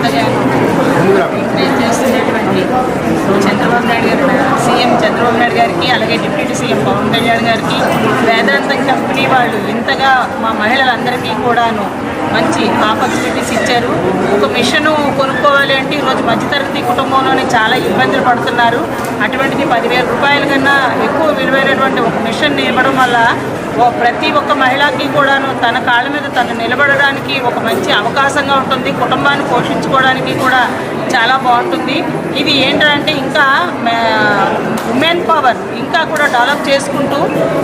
Encourage చేస్తున్నటువంటి చంద్రబాబు నాయుడు గారు CM Chandrababu Naidu గారికి అలాగే డిప్యూటీ సీఎం పవన్ కళ్యాణ్ గారికి వేదాంతం కంపెనీ వాళ్ళు ఇంతగా మా మహిళలందరికీ కూడాను మంచి ఆపర్చునిటీస్ ఇచ్చారు ఒక మిషన్ కొనుక్కోవాలి అంటే ఈరోజు మధ్యతరగతి కుటుంబంలోనే చాలా ఇబ్బందులు పడుతున్నారు అటువంటిది పదివేల రూపాయల కన్నా ఎక్కువ విలువైనటువంటి ఒక మిషన్ ఇవ్వడం వల్ల ప్రతి ఒక్క మహిళకి కూడాను తన కాళ్ళ మీద తను నిలబడడానికి ఒక మంచి అవకాశంగా ఉంటుంది. కుటుంబాన్ని పోషించుకోవడానికి కూడా చాలా బాగుంటుంది. ఇది ఏంటంటే ఇంకా పవర్ ఇంకా కూడా డెవలప్ చేసుకుంటూ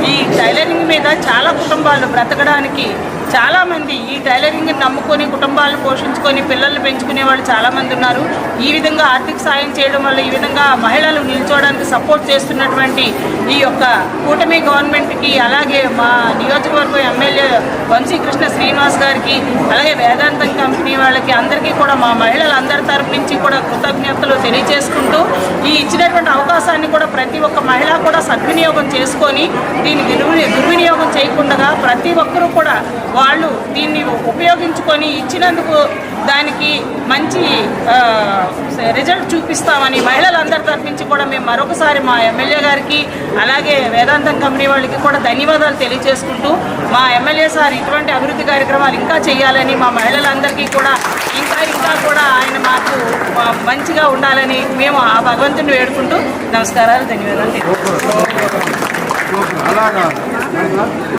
ఈ టైలరింగ్ మీద చాలా కుటుంబాలు బ్రతకడానికి చాలామంది ఈ టైలరింగ్ నమ్ముకొని కుటుంబాలను పోషించుకొని పిల్లల్ని పెంచుకునే వాళ్ళు చాలామంది ఉన్నారు. ఈ విధంగా ఆర్థిక సాయం చేయడం వల్ల ఈ విధంగా మహిళలు నిల్చోవడానికి సపోర్ట్ చేస్తున్నటువంటి ఈ యొక్క కూటమి గవర్నమెంట్కి అలాగే మా నియోజకవర్గం ఎమ్మెల్యే వంశీకృష్ణ శ్రీనివాస్ గారికి అలాగే వేదాంతం కంపెనీ వాళ్ళకి అందరికీ కూడా మా మహిళలందరి తరపు నుంచి కూడా కృతజ్ఞతలు తెలియజేసుకుంటూ ఈ ఇచ్చినటువంటి అవకాశాన్ని కూడా ప్రతి ఒక్క మహిళ కూడా సద్వినియోగం చేసుకొని దీని దుర్వి చేయకుండా ప్రతి ఒక్కరూ కూడా వాళ్ళు దీన్ని ఉపయోగించుకొని ఇచ్చినందుకు దానికి మంచి రిజల్ట్ చూపిస్తామని మహిళలందరి తరపు నుంచి కూడా మేము మరొకసారి మా ఎమ్మెల్యే గారికి అలాగే వేదాంతం కంపెనీ వాళ్ళకి కూడా ధన్యవాదాలు తెలియజేసుకుంటూ మా ఎమ్మెల్యే సార్ ఇటువంటి అభివృద్ధి కార్యక్రమాలు ఇంకా చేయాలని మా మహిళలందరికీ కూడా ఇంకా ఇంకా కూడా ఆయన మాకు మంచిగా ఉండాలని మేము ఆ భగవంతుని వేడుకుంటూ నమస్కారాలు ధన్యవాదాలు